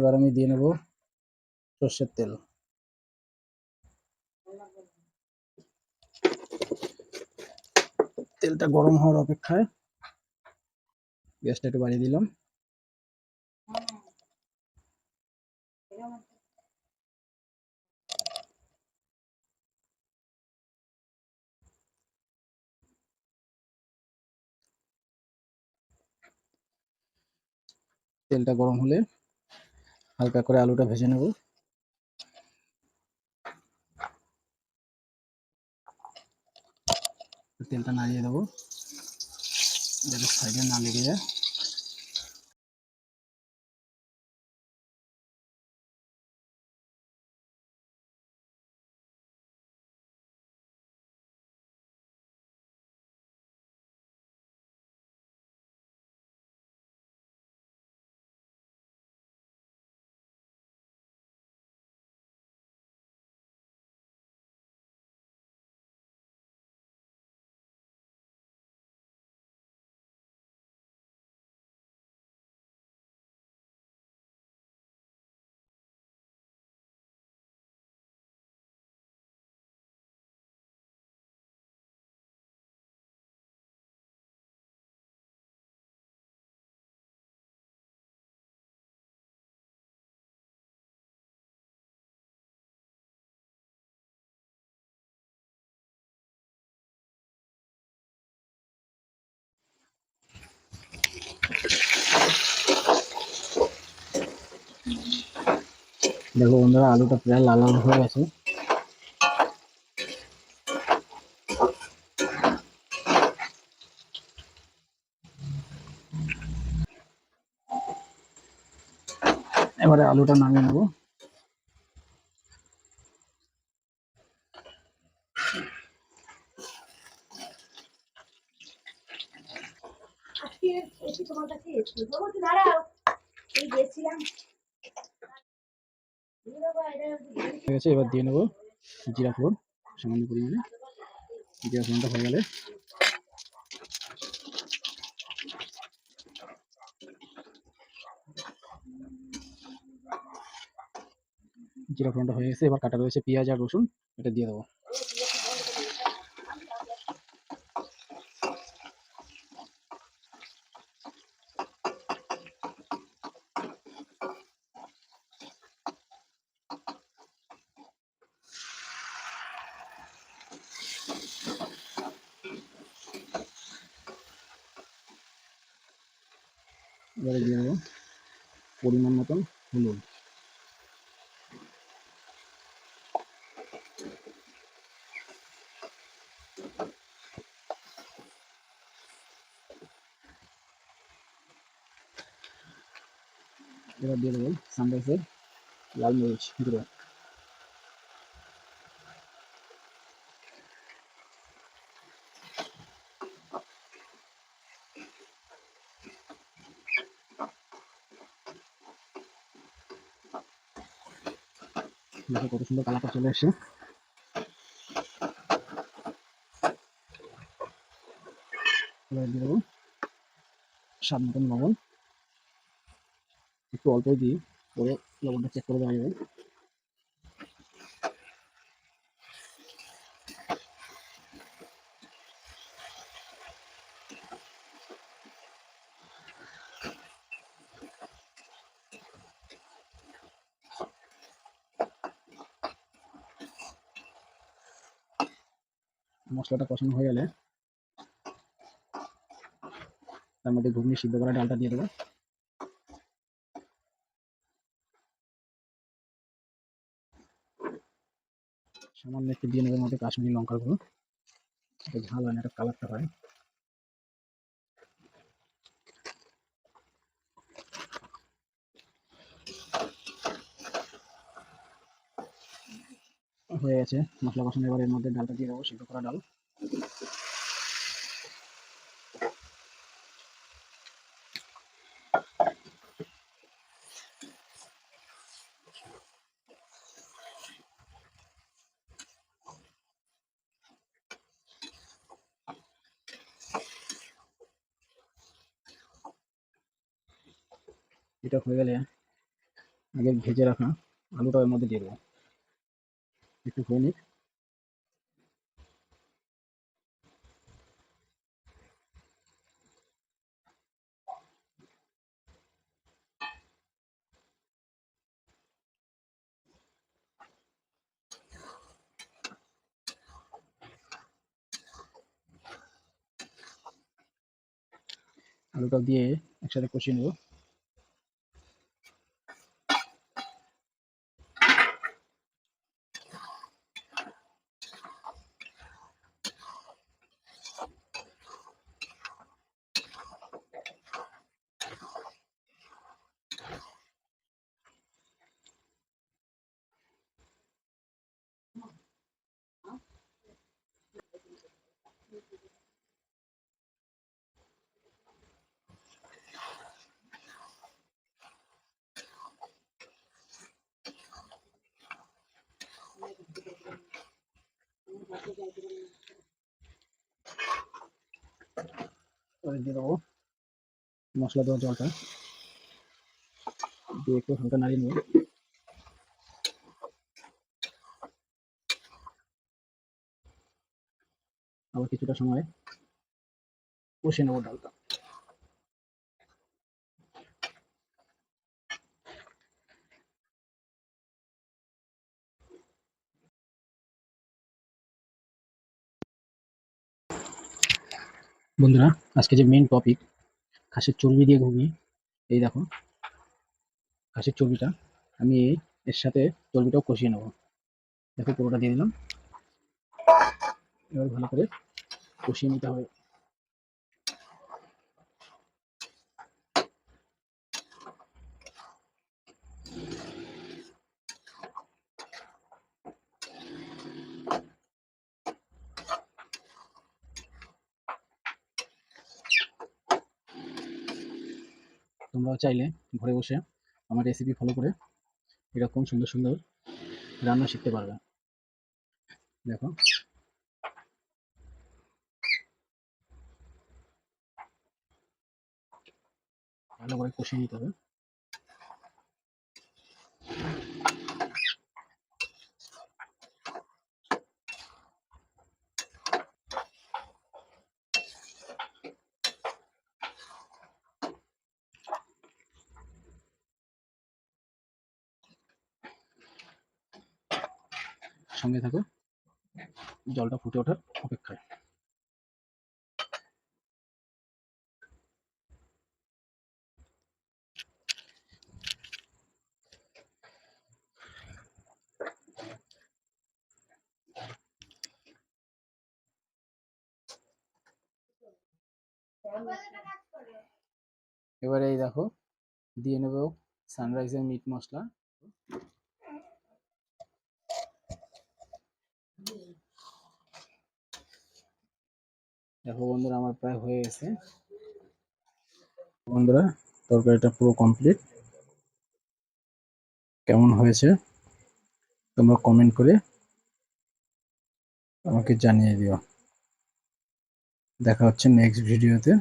এবার আমি দিয়ে নেব সর্ষের তেল। তেলটা গরম হওয়ার অপেক্ষায় গ্যাসটা একটু বাড়িয়ে দিলাম। তেলটা গরম হলে হালকা করে আলুটা ভেজে নেব। তেলটা নাড়িয়ে দেবো। যাতে সাইডে না লেগে যায়। দেখো বন্ধুরা, আলুটা প্রায় লাল লাল হয়ে গেছে। এবারে আলুটা নামিয়ে নেব। তোমার কাছে। এই গেছিলাম। ঠিক আছে এবার দিয়ে নেব জিরা ফোড়ন, সামান্য পরিমাণে। জিরা ফোড়নটা হয়ে গেলে জিরা ফোড়নটা হয়ে গেছে, এবার কাটা রয়েছে পেঁয়াজ আর রসুন, এটা দিয়ে দেবো। এবারে দিয়ে দেবো পরিমাণ মতন হলুদ। এবার দিয়ে দেবো সানরাইসের লাল মরিচ গুঁড়ো দেখো কত সুন্দর কালারটা চলে এসছে। দিয়ে মতন লবণ। একটু অল্প দিয়ে পরে লবণটা চেক করে দেওয়া যাবে। মশলাটা কষানো হয়ে গেলে তার মধ্যে ঘুগনি সিদ্ধ করা ডালটা দিয়ে দেবো। সামান্য একটু দিয়ে নেবের মধ্যে কাশ্মীরি লঙ্কার গুঁড়ো। ঝাল হয় না একটা কালারটা হয়। হয়ে গেছে। মশলা কষানো এবার এর মধ্যে ডালটা দিয়ে দেবো, সিদ্ধ করা ডাল। এটা হয়ে গেলে আগে ভেজে রাখা আলুটা এর মধ্যে দিয়ে দেবো। একটু হয়ে আলুটা দিয়ে একসাথে কষিয়ে নেব। দিয়ে মশলা দেওয়া জলটা। দিয়ে একটু হালকা নাড়িয়ে নেব। আবার কিছুটা সময় কষে নেব ডালটা। বন্ধুরা, আজকে যে মেন টপিক খাসির চর্বি দিয়ে ঘুগনি। এই দেখো, খাসির চর্বিটা, আমি এর সাথে চর্বিটাও কষিয়ে নেব। দেখো পুরোটা দিয়ে দিলাম। এবার ভালো করে কষিয়ে নিতে হবে। তোমরাও চাইলে ঘরে বসে আমার রেসিপি ফলো করে এরকম সুন্দর সুন্দর রান্না শিখতে পারবে। দেখো। ভালো করে কষিয়ে নিতে হবে। সঙ্গে থাকো। জলটা ফুটে ওঠার অপেক্ষায়। এবারে এই দেখো দিয়ে নেব সানরাইজের মিট মশলা। দেখো বন্ধুরা, আমার প্রায় হয়ে গেছে। বন্ধুরা, তরকারিটা পুরো কমপ্লিট কেমন হয়েছে তোমরা কমেন্ট করে আমাকে জানিয়ে দিও। দেখা হচ্ছে নেক্সট ভিডিওতে